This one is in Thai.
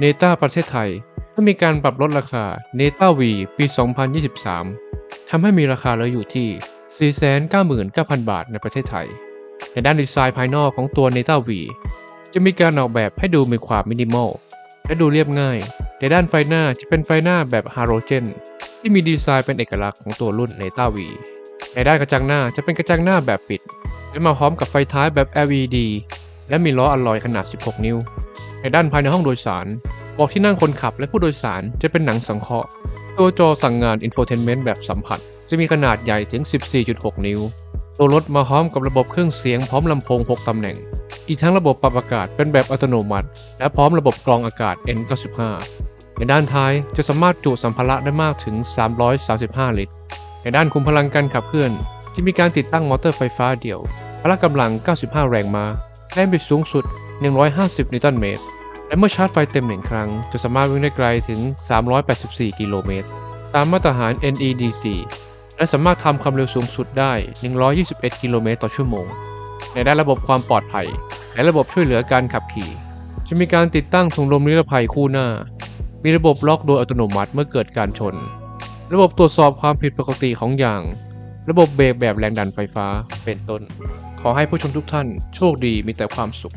เนต้าประเทศไทยได้มีการปรับลดราคาเนต้า V ปี 2023 ทำให้มีราคาเหลืออยู่ที่ 499,000 บาทในประเทศไทย ในด้านดีไซน์ภายนอกของตัว Neta V จะมีการออกแบบให้ดูมีความมินิมอลและดูเรียบง่าย ในด้านไฟหน้าจะเป็นไฟหน้าแบบฮาโลเจนที่มีดีไซน์เป็นเอกลักษณ์ของตัวรุ่น Neta V ในด้านกระจังหน้าจะเป็นกระจังหน้าแบบปิดและมาพร้อมกับไฟท้ายแบบ LED และมีล้ออลลอยขนาด 16 นิ้ว ในด้านภายในห้องโดยสาร บอกที่นั่งคนขับและผู้โดยสารจะเป็นหนังสังเคราะห์ตัวจอสั่งงาน Infotainment แบบสัมผัส จะมีขนาดใหญ่ถึง 14.6 นิ้ว ตัวรถมาพร้อมกับระบบเครื่องเสียงพร้อมลำโพง 6 ตำแหน่ง อีกทั้งระบบปรับอากาศเป็นแบบอัตโนมัติ และพร้อมระบบกรองอากาศ N95 ในด้านท้ายจะสามารถจุสัมภาระได้มากถึง 335 ลิตร ในด้านคุมพลังการขับเคลื่อน จะมีการติดตั้งมอเตอร์ไฟฟ้าเดี่ยว พละกำลัง 95 แรงม้าแรงบิดสูงสุด 150 นิวตันเมตร และเมื่อชาร์จไฟเต็มหนึ่งครั้ง จะสามารถวิ่งได้ไกลถึง 384 กิโลเมตร ตามมาตรฐาน NEDC และสามารถทำความเร็วสูงสุดได้ 121 กิโลเมตรต่อชั่วโมง ในด้านระบบความปลอดภัย และระบบช่วยเหลือการขับขี่ จะมีการติดตั้งถุงลมนิรภัยคู่หน้า มีระบบล็อกโดยอัตโนมัติเมื่อเกิดการชน ระบบตรวจสอบความผิดปกติของยาง ระบบเบรกแบบแรงดันไฟฟ้า เป็นต้น ขอให้ผู้ชมทุกท่าน โชคดีมีแต่ความสุข